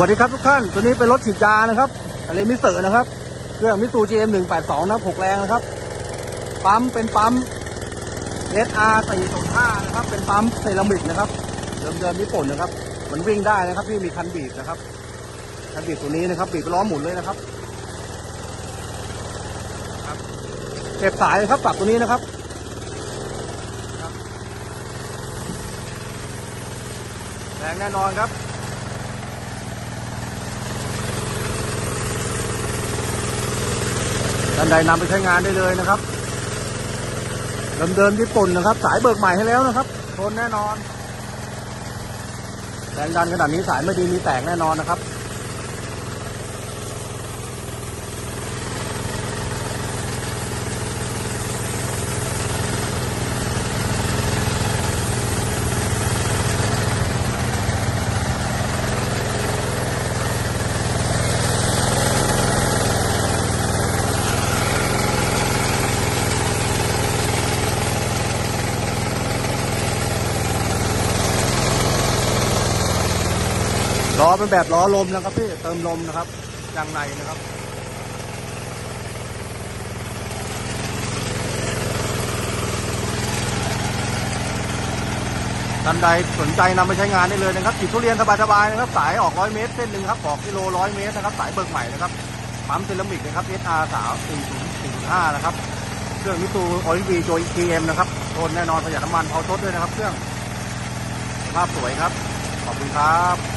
วัสดีครับทุกท่าน ตัวนี้เป็นรถฉีดยานะครับอะไรมิสเตอร์นะครับ เครื่องมิสู GM 182นะครับ6แรงนะครับ ปั๊มเป็นปั๊ม SR 405นะครับ เป็นปั๊มเซรามิกนะครับ เดิมเดิมๆญี่ปุ่นนะครับ มันวิ่งได้นะครับที่มีคันบีบนะครับ คันบีบตัวนี้นะครับ บีบล้อหมุนเลยนะครับครับเก็บสายเลยครับปรับตัวนี้นะครับแรงแน่นอนครับ ท่านใดนำไปใช้งานได้เลยนะครับเดิมเดิมๆญี่ปุ่นนะครับ สายเบิกใหม่ให้แล้วนะครับทนแน่นอนแรงดันขนาดนี้สายไม่ดีมีแตกแน่นอนนะครับ ล้อเป็นแบบล้อลมนะครับพี่เติมลมนะครับยางในนะครับท่านใดสนใจนำไปใช้งานได้เลยนะครับขีดทุเรียนสบายๆนะครับ สายออกร้อยเมตรเส้นหนึ่งครับออกกิโลร้อยเมตรนะครับ สายเบิกใหม่นะครับปั๊มเซรามิกนะครับ SR 3 4 0 4 5นะครับ เครื่องมิตูออยวีโจ EM นะครับทนแน่นอนประหยัดน้ำมันเผาทดด้วยนะครับ เครื่องภาพสวยครับ ขอบคุณครับ